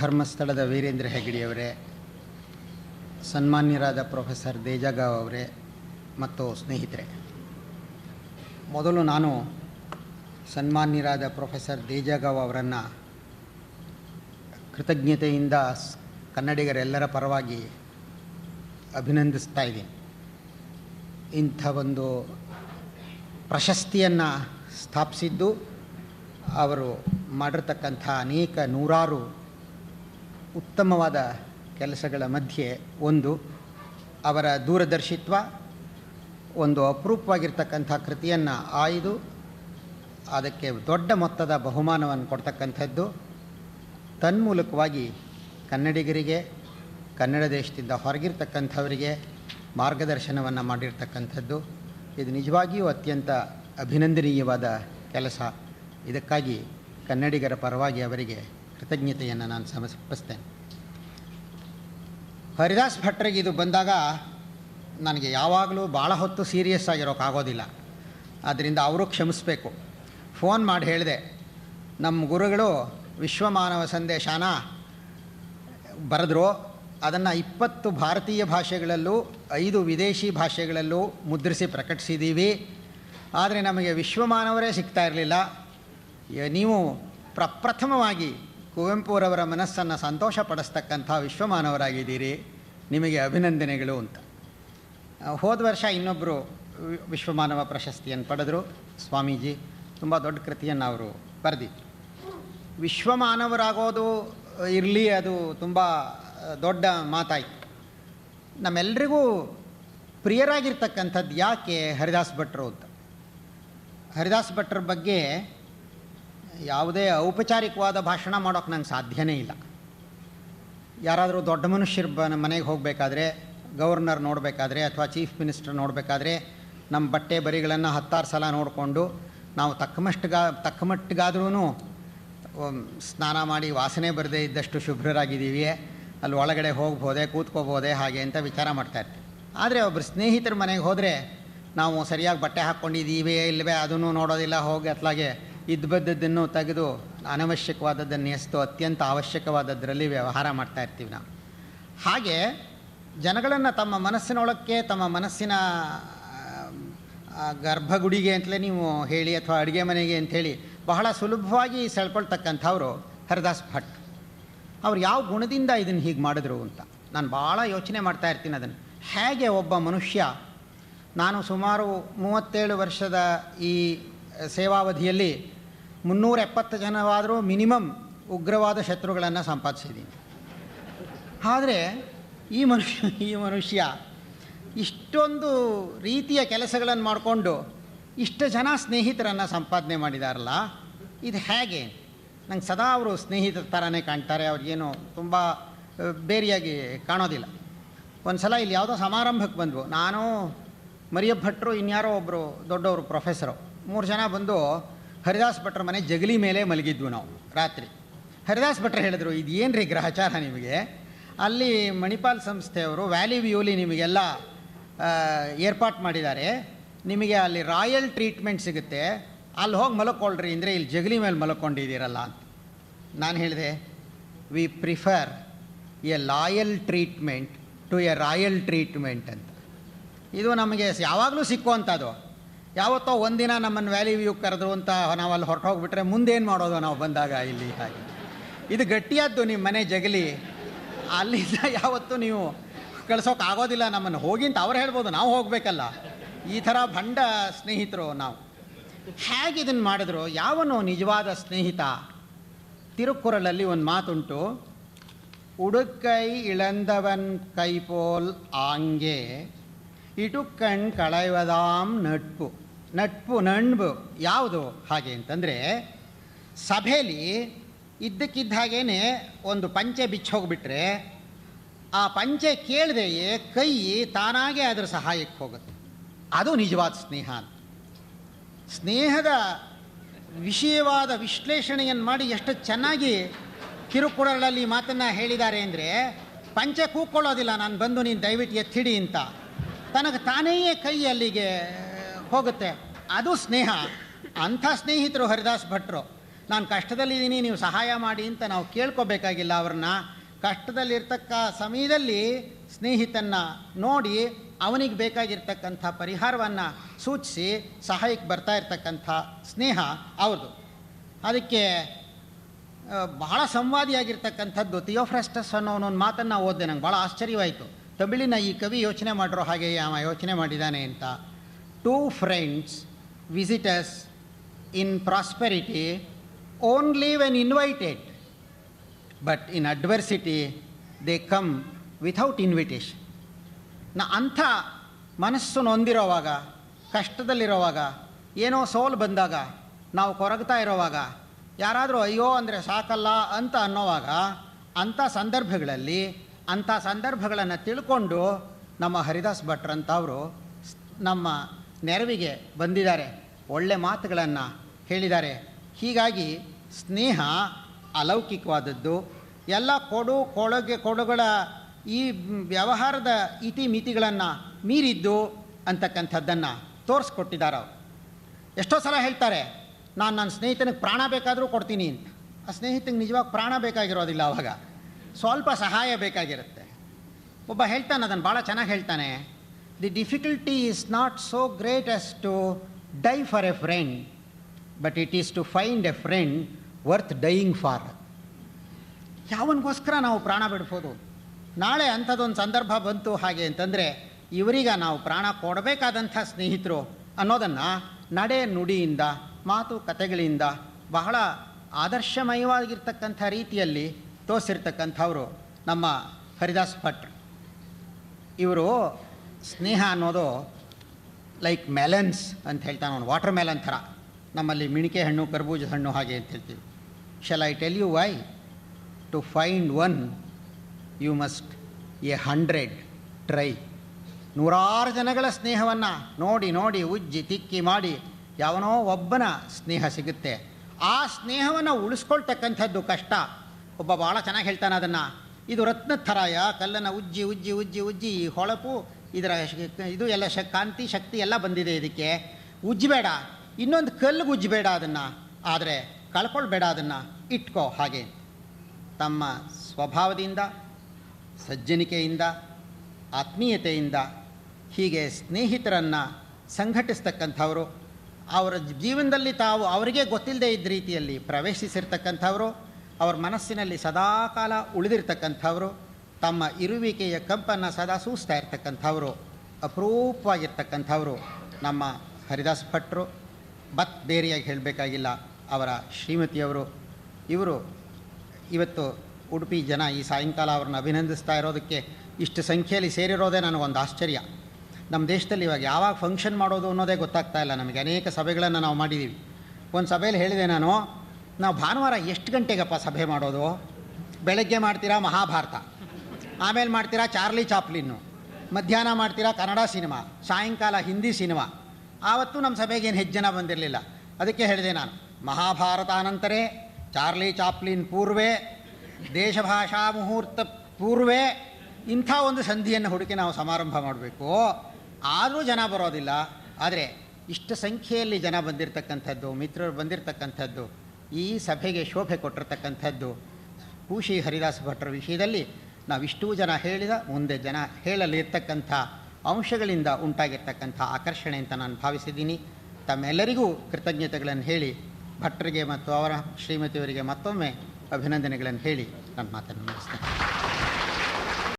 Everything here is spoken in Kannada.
ಧರ್ಮಸ್ಥಳದ ವೀರೇಂದ್ರ ಹೆಗಡೆಯವರೇ ಸನ್ಮಾನ್ಯರಾದ ಪ್ರೊಫೆಸರ್ ದೇಜಗಾವ್ ಅವರೇ ಮತ್ತು ಸ್ನೇಹಿತರೆ. ಮೊದಲು ನಾನು ಸನ್ಮಾನ್ಯರಾದ ಪ್ರೊಫೆಸರ್ ದೇಜಗಾವ್ ಅವರನ್ನು ಕೃತಜ್ಞತೆಯಿಂದ ಕನ್ನಡಿಗರೆಲ್ಲರ ಪರವಾಗಿ ಅಭಿನಂದಿಸ್ತಾ ಇದ್ದೀನಿ. ಇಂಥ ಒಂದು ಪ್ರಶಸ್ತಿಯನ್ನು ಸ್ಥಾಪಿಸಿದ್ದು ಅವರು ಮಾಡಿರ್ತಕ್ಕಂಥ ಅನೇಕ ನೂರಾರು ಉತ್ತಮವಾದ ಕೆಲಸಗಳ ಮಧ್ಯೆ ಒಂದು ಅವರ ದೂರದರ್ಶಿತ್ವ, ಒಂದು ಅಪರೂಪವಾಗಿರ್ತಕ್ಕಂಥ ಕೃತಿಯನ್ನು ಆಯ್ದು, ಅದಕ್ಕೆ ದೊಡ್ಡ ಮೊತ್ತದ ಬಹುಮಾನವನ್ನು ಕೊಡ್ತಕ್ಕಂಥದ್ದು. ತನ್ಮೂಲಕವಾಗಿ ಕನ್ನಡಿಗರಿಗೆ, ಕನ್ನಡ ದೇಶದಿಂದ ಹೊರಗಿರ್ತಕ್ಕಂಥವರಿಗೆ ಮಾರ್ಗದರ್ಶನವನ್ನು ಮಾಡಿರ್ತಕ್ಕಂಥದ್ದು. ಇದು ನಿಜವಾಗಿಯೂ ಅತ್ಯಂತ ಅಭಿನಂದನೀಯವಾದ ಕೆಲಸ. ಇದಕ್ಕಾಗಿ ಕನ್ನಡಿಗರ ಪರವಾಗಿ ಅವರಿಗೆ ಕೃತಜ್ಞತೆಯನ್ನು ನಾನು ಸಮರ್ಪಿಸ್ತೇನೆ. ಹರಿದಾಸ್ ಭಟ್ರಿಗೆ ಇದು ಬಂದಾಗ ನನಗೆ ಯಾವಾಗಲೂ ಭಾಳ ಹೊತ್ತು ಸೀರಿಯಸ್ ಆಗಿರೋಕ್ಕಾಗೋದಿಲ್ಲ ಆದ್ದರಿಂದ ಅವರು ಕ್ಷಮಿಸಬೇಕು. ಫೋನ್ ಮಾಡಿ ಹೇಳಿದೆ ನಮ್ಮ ಗುರುಗಳು ವಿಶ್ವಮಾನವ ಸಂದೇಶನ ಬರೆದ್ರು. ಅದನ್ನು ಇಪ್ಪತ್ತು ಭಾರತೀಯ ಭಾಷೆಗಳಲ್ಲೂ, ಐದು ವಿದೇಶಿ ಭಾಷೆಗಳಲ್ಲೂ ಮುದ್ರಿಸಿ ಪ್ರಕಟಿಸಿದ್ದೀವಿ ಆದರೆ ನಮಗೆ ವಿಶ್ವಮಾನವರೇ ಸಿಗ್ತಾ ಇರಲಿಲ್ಲ. ನೀವು ಪ್ರಪ್ರಥಮವಾಗಿ ಕುವೆಂಪುರವರ ಮನಸ್ಸನ್ನು ಸಂತೋಷಪಡಿಸ್ತಕ್ಕಂಥ ವಿಶ್ವಮಾನವರಾಗಿದ್ದೀರಿ. ನಿಮಗೆ ಅಭಿನಂದನೆಗಳು ಅಂತ. ಹೋದ ವರ್ಷ ಇನ್ನೊಬ್ಬರು ವಿಶ್ವಮಾನವ ಪ್ರಶಸ್ತಿಯನ್ನು ಪಡೆದರು. ಸ್ವಾಮೀಜಿ, ತುಂಬ ದೊಡ್ಡ ಕೃತಿಯನ್ನು ಅವರು ಬರೆದಿದ್ರು. ವಿಶ್ವಮಾನವರಾಗೋದು ಇರಲಿ, ಅದು ತುಂಬ ದೊಡ್ಡ ಮಾತಾಯಿತು. ನಮ್ಮೆಲ್ಲರಿಗೂ ಪ್ರಿಯರಾಗಿರ್ತಕ್ಕಂಥದ್ದು ಯಾಕೆ ಹರಿದಾಸ್ ಭಟ್ರು ಅಂತ? ಹರಿದಾಸ್ ಭಟ್ರ ಬಗ್ಗೆ ಯಾವುದೇ ಔಪಚಾರಿಕವಾದ ಭಾಷಣ ಮಾಡೋಕ್ಕೆ ನಂಗೆ ಸಾಧ್ಯನೇ ಇಲ್ಲ. ಯಾರಾದರೂ ದೊಡ್ಡ ಮನುಷ್ಯರು ಬ ಮನೆಗೆ ಹೋಗಬೇಕಾದ್ರೆ, ಗವರ್ನರ್ ನೋಡಬೇಕಾದ್ರೆ ಅಥವಾ ಚೀಫ್ ಮಿನಿಸ್ಟರ್ ನೋಡಬೇಕಾದ್ರೆ ನಮ್ಮ ಬಟ್ಟೆ ಬರಿಗಳನ್ನು ಹತ್ತಾರು ಸಲ ನೋಡಿಕೊಂಡು ನಾವು ತಕ್ಕಮಷ್ಟುಗಾ ತಕ್ಕಮಟ್ಟಿಗಾದ್ರೂ ಸ್ನಾನ ಮಾಡಿ ವಾಸನೆ ಬರದೇ ಇದ್ದಷ್ಟು ಶುಭ್ರರಾಗಿದ್ದೀವಿ, ಅಲ್ಲಿ ಒಳಗಡೆ ಹೋಗ್ಬೋದೆ, ಕೂತ್ಕೋಬೋದೆ, ಹಾಗೆ ಅಂತ ವಿಚಾರ ಮಾಡ್ತಾ ಇರ್ತೀವಿ. ಆದರೆ ಒಬ್ಬರು ಸ್ನೇಹಿತರ ಮನೆಗೆ ಹೋದರೆ ನಾವು ಸರಿಯಾಗಿ ಬಟ್ಟೆ ಹಾಕ್ಕೊಂಡಿದ್ದೀವಿ ಇಲ್ಲವೇ ಅದನ್ನು ನೋಡೋದಿಲ್ಲ, ಹೋಗಿ ಅತ್ಲಾಗೆ ಇದ್ದು ಬದ್ದದ್ದನ್ನು ತೆಗೆದು ಅನವಶ್ಯಕವಾದದ್ದನ್ನು ಎಸ್ತು ಅತ್ಯಂತ ಅವಶ್ಯಕವಾದದ್ದರಲ್ಲಿ ವ್ಯವಹಾರ ಮಾಡ್ತಾ ಇರ್ತೀವಿ ನಾವು. ಹಾಗೆ ಜನಗಳನ್ನು ತಮ್ಮ ಮನಸ್ಸಿನೊಳಕ್ಕೆ, ತಮ್ಮ ಮನಸ್ಸಿನ ಗರ್ಭಗುಡಿಗೆ ಅಂತಲೇ ನೀವು ಹೇಳಿ ಅಥವಾ ಅಡುಗೆ ಮನೆಗೆ ಅಂಥೇಳಿ ಬಹಳ ಸುಲಭವಾಗಿ ಸೆಳ್ಕೊಳ್ತಕ್ಕಂಥವ್ರು ಹರಿದಾಸ್ ಭಟ್. ಅವ್ರು ಯಾವ ಗುಣದಿಂದ ಇದನ್ನು ಹೀಗೆ ಮಾಡಿದ್ರು ಅಂತ ನಾನು ಭಾಳ ಯೋಚನೆ ಮಾಡ್ತಾ ಇರ್ತೀನಿ ಅದನ್ನು. ಹೇಗೆ ಒಬ್ಬ ಮನುಷ್ಯ ನಾನು ಸುಮಾರು ಮೂವತ್ತೇಳು ವರ್ಷದ ಈ ಸೇವಾವಧಿಯಲ್ಲಿ ಮುನ್ನೂರ ಎಪ್ಪತ್ತು ಜನವಾದರೂ ಮಿನಿಮಮ್ ಉಗ್ರವಾದ ಶತ್ರುಗಳನ್ನು ಸಂಪಾದಿಸಿದ್ದೀನಿ. ಆದರೆ ಈ ಮನುಷ್ಯ ಈ ಮನುಷ್ಯ ಇಷ್ಟೊಂದು ರೀತಿಯ ಕೆಲಸಗಳನ್ನು ಮಾಡಿಕೊಂಡು ಇಷ್ಟು ಜನ ಸ್ನೇಹಿತರನ್ನು ಸಂಪಾದನೆ ಮಾಡಿದಾರಲ್ಲ, ಇದು ಹೇಗೆ? ನಂಗೆ ಸದಾ ಅವರು ಸ್ನೇಹಿತರ ಥರನೇ ಕಾಣ್ತಾರೆ ಅವ್ರಿಗೇನು ತುಂಬ ಬೇರೆಯಾಗಿ ಕಾಣೋದಿಲ್ಲ. ಒಂದು ಸಲ ಇಲ್ಲಿ ಯಾವುದೋ ಸಮಾರಂಭಕ್ಕೆ ಬಂದವು. ನಾನು ಮರಿಯಭಟ್ರು ಭಟ್ರು, ಇನ್ಯಾರೋ ಒಬ್ಬರು ದೊಡ್ಡವರು ಪ್ರೊಫೆಸರು ಮೂರು ಜನ ಬಂದು ಹರಿದಾಸ್ ಭಟ್ರ ಮನೆ ಜಗಲಿ ಮೇಲೆ ಮಲಗಿದ್ವು ನಾವು, ರಾತ್ರಿ. ಹರಿದಾಸ್ ಭಟ್ರು ಹೇಳಿದ್ರು ಇದು ಏನು ರೀ ಗ್ರಹಚಾರ ನಿಮಗೆ? ಅಲ್ಲಿ ಮಣಿಪಾಲ್ ಸಂಸ್ಥೆಯವರು ವ್ಯಾಲಿ ವ್ಯೂಲಿ ನಿಮಗೆಲ್ಲ ಏರ್ಪಾಟ್ ಮಾಡಿದ್ದಾರೆ. ನಿಮಗೆ ಅಲ್ಲಿ ರಾಯಲ್ ಟ್ರೀಟ್ಮೆಂಟ್ ಸಿಗುತ್ತೆ. ಅಲ್ಲಿ ಹೋಗಿ ಮಲ್ಕೊಳ್ರಿ ಅಂದರೆ ಇಲ್ಲಿ ಜಗಲಿ ಮೇಲೆ ಮಲ್ಕೊಂಡಿದ್ದೀರಲ್ಲ ಅಂತ. ನಾನು ಹೇಳಿದೆ we prefer a loyal treatment to a royal treatment ಅಂತ. ಇದು ನಮಗೆ ಯಾವಾಗಲೂ ಸಿಕ್ಕುವಂಥದ್ದು. ಯಾವತ್ತೋ ಒಂದಿನ ನಮ್ಮನ್ನು ವ್ಯಾಲಿ ವ್ಯೂ ಕರೆದ್ರು ಅಂತ ನಾವು ಅಲ್ಲಿ ಹೊರಟು ಹೋಗ್ಬಿಟ್ರೆ ಮುಂದೇನು ಮಾಡೋದು ನಾವು ಬಂದಾಗ ಇಲ್ಲಿ ಹಾಗೆ. ಇದು ಗಟ್ಟಿಯಾದ್ದು ನಿಮ್ಮ ಮನೆ ಜಗಲಿ. ಅಲ್ಲಿಂದ ಯಾವತ್ತೂ ನೀವು ಕಳ್ಸೋಕೆ ಆಗೋದಿಲ್ಲ ನಮ್ಮನ್ನು. ಹೋಗಿಂತ ಅವ್ರು ಹೇಳ್ಬೋದು, ನಾವು ಹೋಗಬೇಕಲ್ಲ. ಈ ಥರ ಭಂಡ ಸ್ನೇಹಿತರು ನಾವು. ಹೇಗೆ ಇದನ್ನು ಮಾಡಿದ್ರು? ಯಾವನು ನಿಜವಾದ ಸ್ನೇಹಿತ ತಿರುಕುರಲಲ್ಲಿ ಒಂದು ಮಾತುಂಟು, ಉಡುಕೈ ಇಳಂದವನ್ ಕೈಪೋಲ್ ಆಂಗೆ, ಇಟುಕಣ್ ಕಳೈವದಾಮ್ ನಟ್ಪು ನಟ್ಪು ನಣ್ಬು ಯಾವುದು ಹಾಗೆ ಅಂತಂದರೆ ಸಭೆಯಲ್ಲಿ ಇದ್ದಕ್ಕಿದ್ದ ಹಾಗೇನೆ ಒಂದು ಪಂಚೆ ಬಿಚ್ಚೋಗ್ಬಿಟ್ರೆ ಆ ಪಂಚೆ ಕೇಳದೆಯೇ ಕೈ ತಾನಾಗೆ ಅದರ ಸಹಾಯಕ್ಕೆ ಹೋಗುತ್ತೆ. ಅದು ನಿಜವಾದ ಸ್ನೇಹ ಅಂತ. ಸ್ನೇಹದ ವಿಷಯವಾದ ವಿಶ್ಲೇಷಣೆಯನ್ನು ಮಾಡಿ ಎಷ್ಟು ಚೆನ್ನಾಗಿ ಕಿರುಕುಳಗಳಲ್ಲಿ ಮಾತನ್ನು ಹೇಳಿದ್ದಾರೆ ಅಂದರೆ, ಪಂಚೆ ಕೂಕ್ಕೊಳ್ಳೋದಿಲ್ಲ ನಾನು ಬಂದು ನೀನು ದಯವಿಟ್ಟು ಎತ್ತಿಡಿ ಅಂತ. ತನಗೆ ತಾನೇ ಕೈ ಅಲ್ಲಿಗೆ ಹೋಗುತ್ತೆ. ಅದು ಸ್ನೇಹ. ಅಂಥ ಸ್ನೇಹಿತರು ಹರಿದಾಸ್ ಭಟ್ರು. ನಾನು ಕಷ್ಟದಲ್ಲಿದ್ದೀನಿ, ನೀವು ಸಹಾಯ ಮಾಡಿ ಅಂತ ನಾವು ಕೇಳ್ಕೋಬೇಕಾಗಿಲ್ಲ ಅವ್ರನ್ನ. ಕಷ್ಟದಲ್ಲಿರ್ತಕ್ಕ ಸಮಯದಲ್ಲಿ ಸ್ನೇಹಿತನ್ನ ನೋಡಿ ಅವನಿಗೆ ಬೇಕಾಗಿರ್ತಕ್ಕಂಥ ಪರಿಹಾರವನ್ನು ಸೂಚಿಸಿ ಸಹಾಯಕ್ಕೆ ಬರ್ತಾ ಇರ್ತಕ್ಕಂಥ ಸ್ನೇಹ ಅವ್ರದ್ದು ಅದಕ್ಕೆ ಬಹಳ ಸಂವಾದಿಯಾಗಿರ್ತಕ್ಕಂಥದ್ದು ಥಿಯೋಫ್ರೆಸ್ಟಸ್ ಅನ್ನೋ ಒಂದು ಮಾತನ್ನು ಓದಿದೆ ನಂಗೆ. ಭಾಳ ಆಶ್ಚರ್ಯವಾಯಿತು. ತಮಿಳಿನ ಈ ಕವಿ ಯೋಚನೆ ಮಾಡಿರೋ ಹಾಗೆ ಅವ ಯೋಚನೆ ಮಾಡಿದ್ದಾನೆ ಅಂತ. Two friends visitors in prosperity only when invited but in adversity they come without invitation ನಾ ಅಂಥ ಮನಸ್ಸು ನೊಂದಿರೋವಾಗ, ಕಷ್ಟದಲ್ಲಿರೋವಾಗ, ಏನೋ ಸೋಲು ಬಂದಾಗ, ನಾವು ಕೊರಗ್ತಾ ಇರೋವಾಗ, ಯಾರಾದರೂ ಅಯ್ಯೋ ಅಂದರೆ ಸಾಕಲ್ಲ ಅಂತ ಅನ್ನೋವಾಗ, ಅಂಥ ಸಂದರ್ಭಗಳಲ್ಲಿ, ಅಂಥ ಸಂದರ್ಭಗಳನ್ನು ತಿಳ್ಕೊಂಡು ನಮ್ಮ ಹರಿದಾಸ್ ಭಟ್ರಂಥವರು ನಮ್ಮ ನೆರವಿಗೆ ಬಂದಿದ್ದಾರೆ. ಒಳ್ಳೆ ಮಾತುಗಳನ್ನು ಹೇಳಿದ್ದಾರೆ. ಹೀಗಾಗಿ ಸ್ನೇಹ ಅಲೌಕಿಕವಾದದ್ದು. ಎಲ್ಲ ಕೊಡು ಕೊಡುಗೆ ಕೊಡುಗಳ ಈ ವ್ಯವಹಾರದ ಇತಿ ಮಿತಿಗಳನ್ನು ಮೀರಿದ್ದು ಅಂತಕ್ಕಂಥದ್ದನ್ನು ತೋರಿಸ್ಕೊಟ್ಟಿದ್ದಾರೆ ಅವರು. ಎಷ್ಟೋ ಸಲ ಹೇಳ್ತಾರೆ, ನಾನು ನನ್ನ ಸ್ನೇಹಿತನಿಗೆ ಪ್ರಾಣ ಬೇಕಾದರೂ ಕೊಡ್ತೀನಿ ಅಂತ. ಆ ಸ್ನೇಹಿತನಿಗೆ ನಿಜವಾಗಿ ಪ್ರಾಣ ಬೇಕಾಗಿರೋದಿಲ್ಲ ಅವಾಗ. ಸ್ವಲ್ಪ ಸಹಾಯ ಬೇಕಾಗಿರುತ್ತೆ. ಒಬ್ಬ ಹೇಳ್ತಾನೆ ಅದನ್ನು ಭಾಳ ಚೆನ್ನಾಗಿ ಹೇಳ್ತಾನೆ. The difficulty is not so great as to die for a friend but it is to find a friend worth dying for ಯಾವನಿಗೋಸ್ಕರ ನಾವು ಪ್ರಾಣ ಬಿಡ್ಬೋದು? ನಾಳೆ ಅಂಥದ್ದೊಂದು ಸಂದರ್ಭ ಬಂತು ಹಾಗೆ ಅಂತಂದರೆ, ಇವರಿಗೆ ನಾವು ಪ್ರಾಣ ಕೊಡಬೇಕಾದಂಥ ಸ್ನೇಹಿತರು ಅನ್ನೋದನ್ನು ನಡೆ ನುಡಿಯಿಂದ, ಮಾತು ಕತೆಗಳಿಂದ ಬಹಳ ಆದರ್ಶಮಯವಾಗಿರ್ತಕ್ಕಂಥ ರೀತಿಯಲ್ಲಿ ತೋರಿಸಿರ್ತಕ್ಕಂಥವರು ನಮ್ಮ ಹರಿದಾಸ್ ಭಟ್ರು ಇವರು ಸ್ನೇಹ ಅನ್ನೋದು ಲೈಕ್ ಮೆಲನ್ಸ್ ಅಂತ ಹೇಳ್ತಾನೆ ಅವನು ವಾಟರ್ ಮೆಲನ್ ಥರ ನಮ್ಮಲ್ಲಿ ಮಿಣಿಕೆ ಹಣ್ಣು, ಕರ್ಬೂಜ ಹಣ್ಣು ಹಾಗೆ ಅಂತ ಹೇಳ್ತೀವಿ. Shall I tell you why to find one you must a hundred try ನೂರಾರು ಜನಗಳ ಸ್ನೇಹವನ್ನು ನೋಡಿ ನೋಡಿ, ಉಜ್ಜಿ, ತಿಕ್ಕಿ ಮಾಡಿ ಯಾವನೋ ಒಬ್ಬನ ಸ್ನೇಹ ಸಿಗುತ್ತೆ. ಆ ಸ್ನೇಹವನ್ನು ಉಳಿಸ್ಕೊಳ್ತಕ್ಕಂಥದ್ದು ಕಷ್ಟ. ಒಬ್ಬ ಭಾಳ ಚೆನ್ನಾಗಿ ಹೇಳ್ತಾನೆ ಅದನ್ನು. ಇದು ರತ್ನ ಥರಾಯ ಕಲ್ಲನ್ನು ಉಜ್ಜಿ ಉಜ್ಜಿ ಉಜ್ಜಿ ಉಜ್ಜಿ ಈ ಹೊಳಪು ಇದರ ಇದು ಎಲ್ಲ ಶ ಕಾಂತಿ ಶಕ್ತಿ ಎಲ್ಲ ಬಂದಿದೆ ಇದಕ್ಕೆ. ಉಜ್ಜಬೇಡ. ಇನ್ನೊಂದು ಕಲ್ಲಿಗೆ ಉಜ್ಜಬೇಡ ಅದನ್ನು. ಆದರೆ ಕಳ್ಕೊಳ್ಬೇಡ ಅದನ್ನು. ಇಟ್ಕೋ ಹಾಗೆ. ತಮ್ಮ ಸ್ವಭಾವದಿಂದ, ಸಜ್ಜನಿಕೆಯಿಂದ, ಆತ್ಮೀಯತೆಯಿಂದ ಹೀಗೆ ಸ್ನೇಹಿತರನ್ನು ಸಂಘಟಿಸ್ತಕ್ಕಂಥವರು, ಅವರ ಜೀವನದಲ್ಲಿ ತಾವು ಅವರಿಗೆ ಗೊತ್ತಿಲ್ಲದೆ ಇದ್ದ ರೀತಿಯಲ್ಲಿ ಪ್ರವೇಶಿಸಿರ್ತಕ್ಕಂಥವರು, ಅವ್ರ ಮನಸ್ಸಿನಲ್ಲಿ ಸದಾಕಾಲ ಉಳಿದಿರ್ತಕ್ಕಂಥವರು ತಮ್ಮ ಇರುವಿಕೆಯ ಕಂಪನ್ನು ಸದಾ ಸೂಸ್ತಾ ಇರ್ತಕ್ಕಂಥವರು, ಅಪರೂಪವಾಗಿರ್ತಕ್ಕಂಥವರು ನಮ್ಮ ಹರಿದಾಸ್ ಭಟ್ರು. ಬತ್ ಬೇರೆಯಾಗಿ ಹೇಳಬೇಕಾಗಿಲ್ಲ, ಅವರ ಶ್ರೀಮತಿಯವರು. ಇವರು ಇವತ್ತು ಉಡುಪಿ ಜನ ಈ ಸಾಯಂಕಾಲ ಅವ್ರನ್ನ ಅಭಿನಂದಿಸ್ತಾ ಇರೋದಕ್ಕೆ ಇಷ್ಟು ಸಂಖ್ಯೆಯಲ್ಲಿ ಸೇರಿರೋದೇ ನನಗೊಂದು ಆಶ್ಚರ್ಯ. ನಮ್ಮ ದೇಶದಲ್ಲಿ ಇವಾಗ ಯಾವಾಗ ಫಂಕ್ಷನ್ ಮಾಡೋದು ಅನ್ನೋದೇ ಗೊತ್ತಾಗ್ತಾ ಇಲ್ಲ ನಮಗೆ. ಅನೇಕ ಸಭೆಗಳನ್ನು ನಾವು ಮಾಡಿದ್ದೀವಿ ಒಂದು ಸಭೆಯಲ್ಲಿ ಹೇಳಿದೆ ನಾನು, ನಾವು ಭಾನುವಾರ ಎಷ್ಟು ಗಂಟೆಗಪ್ಪ ಸಭೆ ಮಾಡೋದು? ಬೆಳಗ್ಗೆ ಮಾಡ್ತೀರಾ ಮಹಾಭಾರತ? ಆಮೇಲೆ ಮಾಡ್ತೀರಾ ಚಾರ್ಲಿ ಚಾಪ್ಲಿನ್ನು. ಮಧ್ಯಾಹ್ನ ಮಾಡ್ತೀರಾ ಕನ್ನಡ ಸಿನಿಮಾ, ಸಾಯಂಕಾಲ ಹಿಂದಿ ಸಿನಿಮಾ. ಆವತ್ತು ನಮ್ಮ ಸಭೆಗೆ ಏನು ಹೆಚ್ಚು ಜನ ಬಂದಿರಲಿಲ್ಲ. ಅದಕ್ಕೆ ಹೇಳಿದೆ ನಾನು ಮಹಾಭಾರತ ಅನಂತರೇ ಚಾರ್ಲಿ ಚಾಪ್ಲಿನ್ ಪೂರ್ವೆ, ದೇಶಭಾಷಾ ಮುಹೂರ್ತ ಪೂರ್ವೆ, ಇಂಥ ಒಂದು ಸಂಧಿಯನ್ನು ಹುಡುಕಿ ನಾವು ಸಮಾರಂಭ ಮಾಡಬೇಕು. ಆದರೂ ಜನ ಬರೋದಿಲ್ಲ. ಆದರೆ ಇಷ್ಟು ಸಂಖ್ಯೆಯಲ್ಲಿ ಜನ ಬಂದಿರತಕ್ಕಂಥದ್ದು, ಮಿತ್ರರು ಬಂದಿರತಕ್ಕಂಥದ್ದು, ಈ ಸಭೆಗೆ ಶೋಭೆ ಕೊಟ್ಟಿರ್ತಕ್ಕಂಥದ್ದು ಪೂಶಿ ಹರಿದಾಸ ಭಟ್ರ ವಿಷಯದಲ್ಲಿ ನಾವಿಷ್ಟೂ ಜನ ಹೇಳಿದ ಮುಂದೆ ಜನ ಹೇಳಲಿರ್ತಕ್ಕಂಥ ಅಂಶಗಳಿಂದ ಉಂಟಾಗಿರ್ತಕ್ಕಂಥ ಆಕರ್ಷಣೆ ಅಂತ ನಾನು ಭಾವಿಸಿದ್ದೀನಿ. ತಮ್ಮೆಲ್ಲರಿಗೂ ಕೃತಜ್ಞತೆಗಳನ್ನು ಹೇಳಿ, ಭಟ್ರಿಗೆ ಮತ್ತು ಅವರ ಶ್ರೀಮತಿಯವರಿಗೆ ಮತ್ತೊಮ್ಮೆ ಅಭಿನಂದನೆಗಳನ್ನು ಹೇಳಿ ನನ್ನ ಮಾತನ್ನು ಮುಗಿಸ್ತೇನೆ.